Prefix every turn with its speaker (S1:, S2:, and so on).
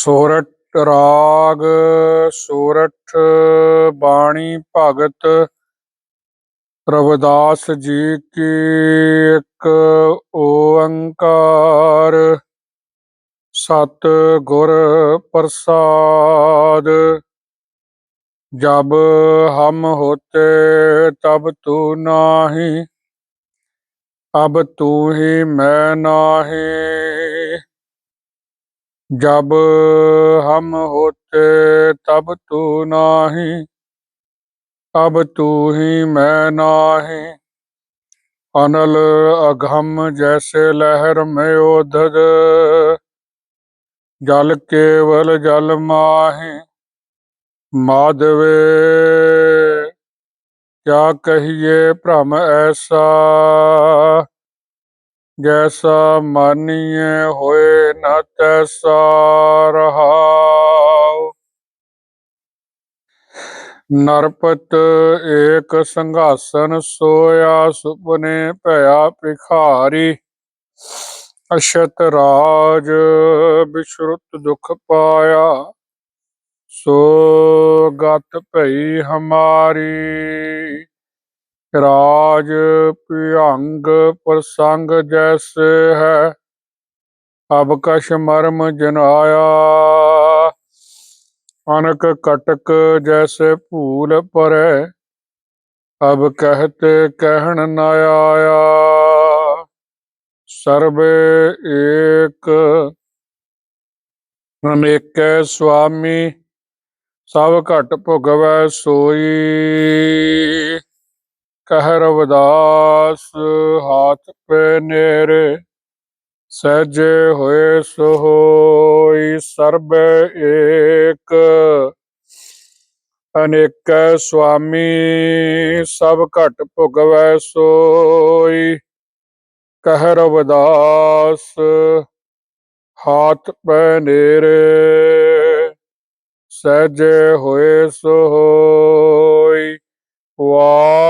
S1: ਸੋਰਠ ਰਾਗ, ਸੋਰਠ ਬਾਣੀ ਭਗਤ, ਰਵਿਦਾਸ ਜੀ ਕੀ ਇੱਕ ਓੰਕਾਰ, ਸਤ ਗੁਰ ਪ੍ਰਸਾਦ। ਜਬ ਹਮ ਹੋਤੇ ਤਬ ਤੂ ਨਾਹੀ, ਅਬ ਤੂ ਹੀ ਮੈਂ ਨਾਹੀ। जब हम होते तब तू नाही अब तू ही मैं नाही अनल अघम जैसे लहर में ओधद जल केवल जल माही माधवे क्या कहिए भ्रम ऐसा ਜੈਸਾ ਮਾਨੀਏ ਹੋਏ ਨਾ ਤੈਸਾ ਰਹਾਉ ਨਰਪਤ ਏਕ ਸੰਘਾਸਨ ਸੋਇਆ ਸੁਪਨੇ ਭਇਆ ਭਿਖਾਰੀ। ਅਸ਼ਤ ਰਾਜ ਬਿਸ਼ਰੁਤ ਦੁਖ ਪਾਇਆ। ਸੋ ਗਤ ਭਈ ਹਮਾਰੀ। ਰਾਜ ਭਿਅੰਗ ਪ੍ਰਸੰਗ ਜੈਸੇ ਹੈ। ਅਬ ਕਸ਼ ਮਰਮ ਜਨਾਇਆ, ਅਨਕ ਕਟਕ ਜੈਸੇ ਭੂਲ ਪਰੈ, ਅਬ ਕਹਤੇ ਕਹਿਣ ਨ ਆਇਆ। ਸਰਬੇ ਏਕ ਅਨੇਕੈ ਸੁਆਮੀ, ਸਭ ਘਟ ਭੁਗਵੈ ਸੋਈ। ਕਹਿ ਰਵਿਦਾਸ ਹਾਥ ਪੈ ਨੇਰੇ, ਸਹਜੇ ਹੋਏ ਸੋ ਹੋਈ ਸਰਬ ਏਕ। ਅਨੇਕ ਸੁਆਮੀ, ਸਭ ਘਟ ਭੁਗਵੈ ਸੋਈ। ਕਹਿ ਰਵਿਦਾਸ ਹਾਥ ਪੈ ਨੇਰੇ, ਸਹਜੇ ਹੋਏ ਸੋ ਹੋਈ